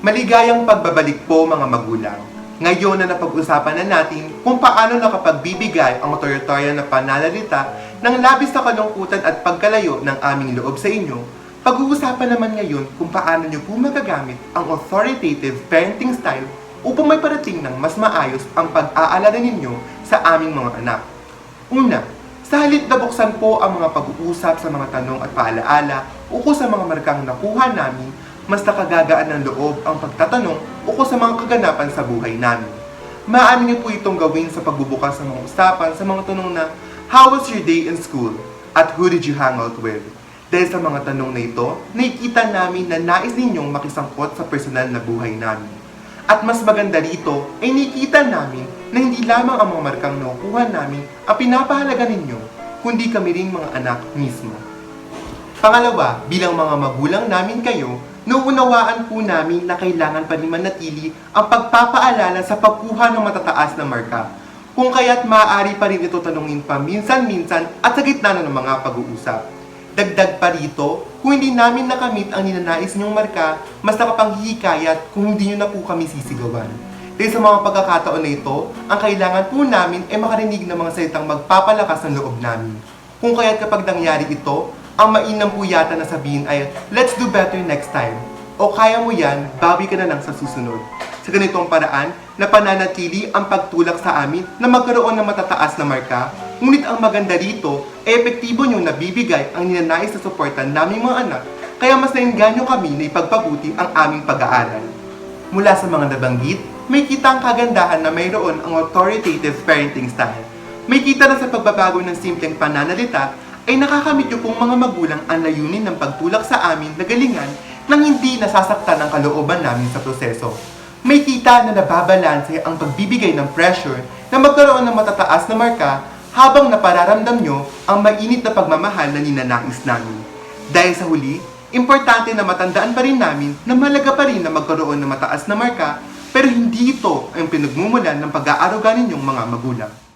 Maligayang pagbabalik po mga magulang. Ngayon na napag-usapan na natin kung paano nakapagbibigay ang authoritarian na pananalita ng labis na kalungkutan at pagkalayo ng aming loob sa inyo, pag-uusapan naman ngayon kung paano nyo po magagamit ang authoritative parenting style upang may parating ng mas maayos ang pag-aalala ninyo sa aming mga anak. Una, sa halip na buksan po ang mga pag-uusap sa mga tanong at paalaala ukol sa mga markang nakuha namin, mas nakagagaan ng loob ang pagtatanong ukol sa mga kaganapan sa buhay namin. Maaari niyo po itong gawin sa pagbubukas ng mga usapan sa mga tanong na How was your day in school? At who did you hang out with? Dahil sa mga tanong na ito, nakikita namin na nais ninyong makisangkot sa personal na buhay namin. At mas maganda rito ay nakikita namin na hindi lamang ang mga markang nakukuha namin ang pinapahalaga ninyo, kundi kami ring mga anak mismo. Pangalawa, bilang mga magulang namin kayo, nauunawaan po namin na kailangan pa rin manatili ang pagpapaalala sa pagkuha ng matataas na marka. Kung kaya't maaari pa rin ito tanungin pa minsan-minsan at sa gitna na ng mga pag-uusap. Dagdag pa rito, kung hindi namin nakamit ang ninanais niyong marka, mas nakapanghihikayat kung hindi niyo na po kami sisigawan. Dahil sa mga pagkakataon na ito, ang kailangan po namin ay makarinig ng mga salitang magpapalakas ng loob namin. Kung kaya't kapag nangyari ito, ang mainam po yata na sabihin ay, let's do better next time. O kaya mo yan, bawi ka na lang sa susunod. Sa ganitong paraan, napananatili ang pagtulak sa amin na magkaroon ng matataas na marka, ngunit ang maganda rito ay epektibo nyo nabibigay ang ninanais na suporta naming mga anak, kaya mas nainganyo kami na ipagpabuti ang aming pag-aaral. Mula sa mga nabanggit, may kita ang kagandahan na mayroon ang authoritative parenting style. May kita na sa pagbabago ng simpleng pananalita ay nakakamit niyo pong mga magulang ang layunin ng pagtulak sa amin na galingan nang hindi nasasaktan ang kalooban namin sa proseso. May kita na nababalanse ang pagbibigay ng pressure na magkaroon ng matataas na marka habang napararamdam nyo ang mainit na pagmamahal na ninanais namin. Dahil sa huli, importante na matandaan pa rin namin na malaga pa rin na magkaroon ng mataas na marka pero hindi ito ang pinagmumulan ng pag-aaruga ninyong mga magulang.